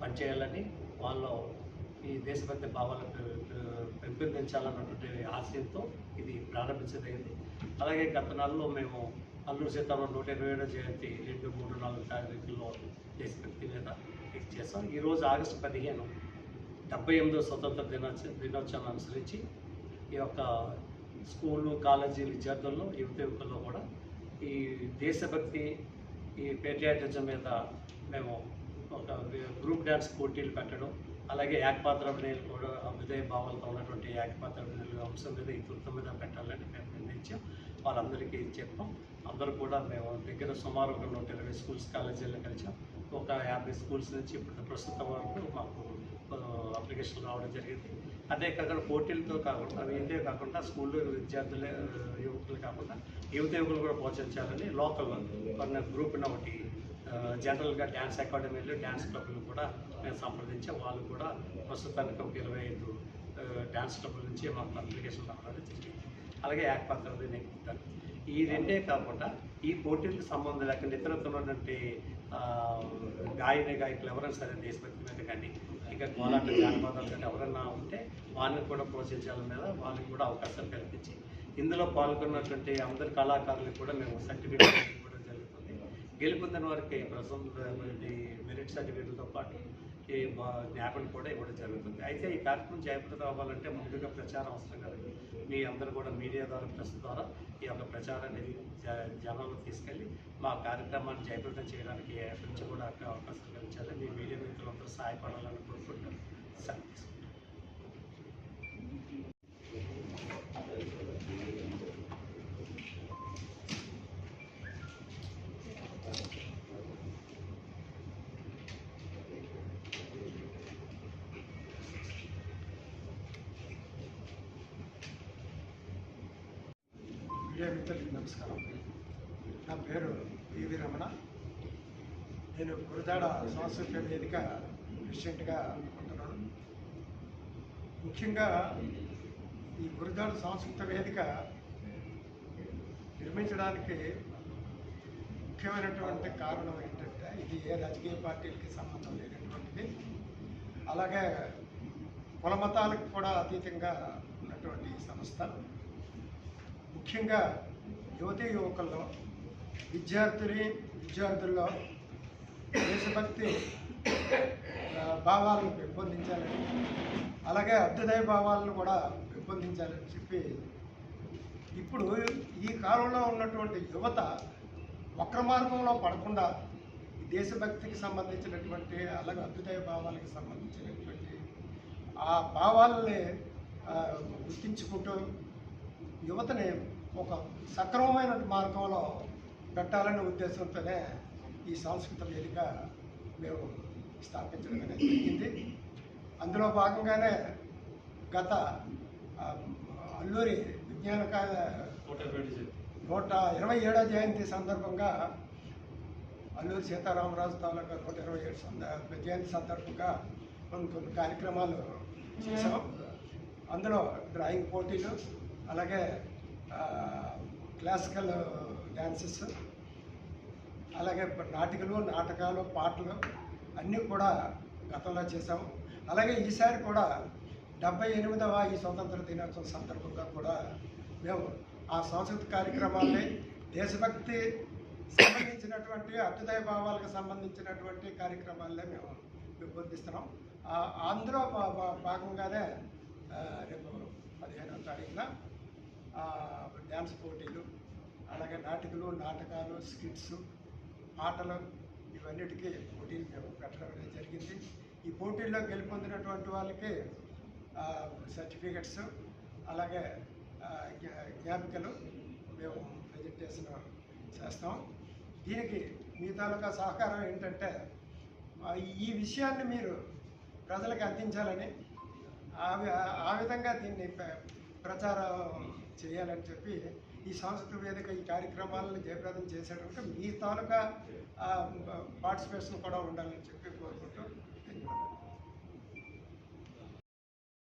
పనిచేయాలని వాళ్ళు ఈ దేశభక్తి భావాలను పెంపొందించాలన్నటువంటి ఆశయంతో ఇది ప్రారంభించదగింది. అలాగే గత నెలలో మేము అల్లూరు సీతారాం నూట ఇరవై ఏడో జయంతి రెండు మూడు నాలుగు తారీఖుల్లో దేశభక్తి మీద ఇది చేస్తాం ఈరోజు ఆగస్టు పదిహేను డెబ్బై ఎనిమిదో స్వతంత్ర దినోత్సవ దినోత్సవాన్ని అనుసరించి ఈ యొక్క స్కూలు కాలేజీ విద్యార్థుల్లో యువత యువకుల్లో కూడా ఈ దేశభక్తి ఈ పేట్రియాటిజం మీద మేము ఒక గ్రూప్ డ్యాన్స్ పోటీలు పెట్టడం అలాగే ఏకపాత్రాభినయాలు కూడా విధేయ భావాలతో ఉన్నటువంటి ఏకపాత్రాభినయాలు అంశం మీద ఈ వృత్తం మీద పెట్టాలని మేము నిర్ణయించాం. వాళ్ళందరికీ చెప్పాం. అందరూ కూడా మేము దగ్గర సుమారు ఒక నూట ఇరవై స్కూల్స్ కాలేజీల్లో కలిసాం. ఒక యాభై స్కూల్స్ నుంచి ఇప్పుడు ప్రస్తుతం వరకు మాకు అప్లికేషన్ రావడం జరిగింది. అదే కాకుండా పోటీలతో కాకుండా ఇదే కాకుండా స్కూల్లో విద్యార్థులే యువకులు కాకుండా యువత యువకులు కూడా ప్రోత్సహించాలని లోకల్ కొన్ని గ్రూప్ని ఒకటి జనరల్గా డ్యాన్స్ అకాడమీలు డ్యాన్స్ క్లబ్లు కూడా మేము సంప్రదించే వాళ్ళు కూడా ప్రస్తుతానికి ఒక ఇరవై ఐదు డ్యాన్స్ క్లబ్ల నుంచి మాకు అప్లికేషన్ రావడానికి జరిగింది అలాగే ఏకపాత్ర నేను ఈ రెండే కాకుండా ఈ పోటీలకు సంబంధం లేకుండా ఇతరత్ర ఉన్నటువంటి గాయని గాయకులు ఎవరైనా సరే దేశభక్తి మీద కానీ ఇంకా కోలాట జానపదాలు కానీ ఎవరైనా ఉంటే వాళ్ళని కూడా ప్రోత్సహించాల మీద వాళ్ళకి కూడా అవకాశాలు కల్పించి ఇందులో పాల్గొన్నటువంటి అందరి కళాకారులకు కూడా మేము సర్టిఫికేట్ గెలుపొందిన వారికి ప్రస్తుతం మెరిట్ సర్టిఫికేట్లతో పాటు ఈ జ్ఞాపకం కూడా ఇవ్వడం జరుగుతుంది. అయితే ఈ కార్యక్రమం జయప్రదం అవ్వాలంటే ముందుగా ప్రచారం అవసరం కదండి. మీ అందరూ కూడా మీడియా ద్వారా ప్రెస్ ద్వారా ఈ యొక్క ప్రచారాన్ని జ- జనంలో తీసుకెళ్ళి మా కార్యక్రమాన్ని జయప్రదం చేయడానికి ఎక్కడి నుంచి కూడా అక్కడ అవకాశం కలిగించాలి మీ మీడియా మిత్రులందరూ సహాయపడాలని కోరుకుంటూ సరే మీడియా మిత్రులకి నమస్కారం. నా పేరు పివి రమణ. నేను గురదాడ సాంస్కృతిక వేదిక ప్రెసిడెంట్గా ఉంటున్నాను. ముఖ్యంగా ఈ గురదాడ సాంస్కృతిక వేదిక నిర్మించడానికి ముఖ్యమైనటువంటి కారణం ఏంటంటే ఇది ఏ రాజకీయ పార్టీలకి సంబంధం లేనటువంటిది. అలాగే కుల మతాలకు కూడా అతీతంగా ఉన్నటువంటి సంస్థ. ముఖ్యంగా యువతీ యువకుల్లో విద్యార్థుని విద్యార్థుల్లో దేశభక్తి భావాలను పెంపొందించాలని అలాగే అభ్యుదయ భావాలను కూడా పెంపొందించాలని చెప్పి ఇప్పుడు ఈ కాలంలో ఉన్నటువంటి యువత వక్ర మార్గంలో పడకుండా దేశభక్తికి సంబంధించినటువంటి అలాగే అభ్యుదయ భావాలకు సంబంధించినటువంటి ఆ భావాలని గుర్తించుకుంటూ యువతని ఒక సక్రమమైన మార్గంలో పెట్టాలనే ఉద్దేశంతోనే ఈ సాంస్కృతిక వేదిక మేము స్థాపించడం అనేది జరిగింది. అందులో భాగంగానే గత అల్లూరి విజ్ఞాన నూట ఇరవై ఏడో జయంతి సందర్భంగా అల్లూరి సీతారామరాజు తాలూకా నూట ఇరవై ఏడు సంద జయంతి సందర్భంగా మనం కొన్ని కార్యక్రమాలు చేసాం అందులో డ్రాయింగ్ పోటీలు అలాగే క్లాసికల్ డ్యాన్సెస్ అలాగే నాటికలు నాటకాలు పాటలు అన్నీ కూడా గతంలో చేశాము. అలాగే ఈసారి కూడా డెబ్బై ఎనిమిదవ ఈ స్వతంత్ర దినోత్సవం సందర్భంగా కూడా మేము ఆ సాంస్కృతిక కార్యక్రమాల్ని దేశభక్తి సంబంధించినటువంటి అభ్యుదయ భావాలకు సంబంధించినటువంటి కార్యక్రమాలనే మేము రూపొందిస్తున్నాం. అందులో భా- భా- భాగంగానే రేపు పదిహేనవ తారీఖున డ్యాన్స్ పోటీలు అలాగే నాటికలు నాటకాలు స్కిట్స్ పాటలు ఇవన్నిటికీ పోటీలు మేము పెట్టడం అనేది జరిగింది. ఈ పోటీల్లో గెలుపొందినటువంటి వాళ్ళకి సర్టిఫికెట్స్ అలాగే జ్ఞాపికలు మేము ప్రజెంటేషన్ చేస్తాం. దీనికి మీ తాలూకా సహకారం ఏంటంటే ఈ విషయాన్ని మీరు ప్రజలకు అందించాలని ఆ వి- ఆ విధంగా దీన్ని ప్రచారం చేయాలని చెప్పి ఈ సాంస్కృతిక వేదిక ఈ కార్యక్రమాలను జయప్రదం చేసేటప్పుడు మీ తాలూకా పార్టిసిపేషన్ కూడా ఉండాలని చెప్పి కోరుకుంటూ